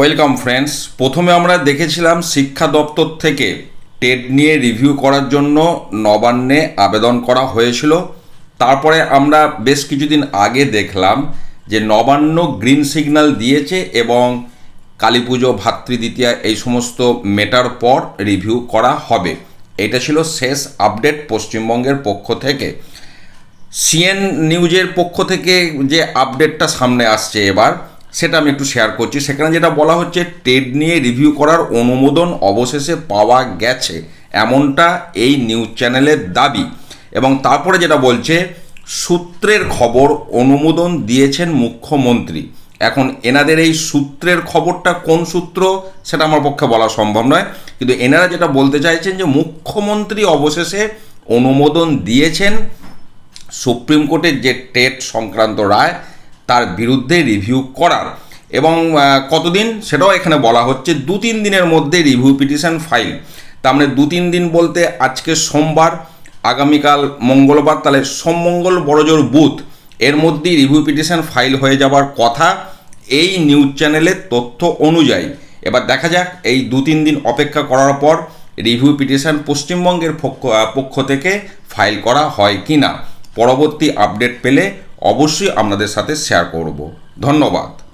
Welcome friends প্রথমে আমরা দেখেছিলাম শিক্ষা দপ্তর থেকে টেট নিয়ে রিভিউ করার জন্য নবান্নে আবেদন করা হয়েছিল। তারপরে আমরা বেশ কিছুদিন আগে দেখলাম যে নবান্ন গ্রিন সিগন্যাল দিয়েছে এবং কালী পুজো, ভাতৃদ্বিতীয়া এই সমস্ত মেটার পর রিভিউ করা হবে। এটা ছিল শেষ আপডেট পশ্চিমবঙ্গের পক্ষ থেকে। সিএন নিউজের পক্ষ থেকে যে আপডেটটা সামনে আসছে এবার সেটা আমি একটু শেয়ার করছি। সেখানে যেটা বলা হচ্ছে টেড নিয়ে রিভিউ করার অনুমোদন অবশেষে পাওয়া গেছে এমনটা এই নিউজ চ্যানেলের দাবি। এবং তারপরে যেটা বলছে, সূত্রের খবর অনুমোদন দিয়েছেন মুখ্যমন্ত্রী। এখন এনাদের এই সূত্রের খবরটা কোন সূত্র, সেটা আমার পক্ষে বলা সম্ভব নয়। কিন্তু এনারা যেটা বলতে চাইছেন যে, মুখ্যমন্ত্রী অবশেষে অনুমোদন দিয়েছেন সুপ্রিম কোর্টের যে টেট সংক্রান্ত রায় তার বিরুদ্ধে রিভিউ করার। এবং কতদিন? সেটাও এখানে বলা হচ্ছে দু তিন দিনের মধ্যে রিভিউ পিটিশন ফাইল তার মানে দু তিন দিন বলতে আজকে সোমবার, আগামীকাল মঙ্গলবার, তাহলে সোমমঙ্গল বড়জোর বুথ এর মধ্যেই রিভিউ পিটিশন ফাইল হয়ে যাবার কথা এই নিউজ চ্যানেলের তথ্য অনুযায়ী। এবার দেখা যাক, এই দু তিন দিন অপেক্ষা করার পর রিভিউ পিটিশন পশ্চিমবঙ্গের পক্ষ থেকে ফাইল করা হয় কি না পরবর্তী আপডেট পেলে অবশ্যই আপনাদের সাথে শেয়ার করব। ধন্যবাদ।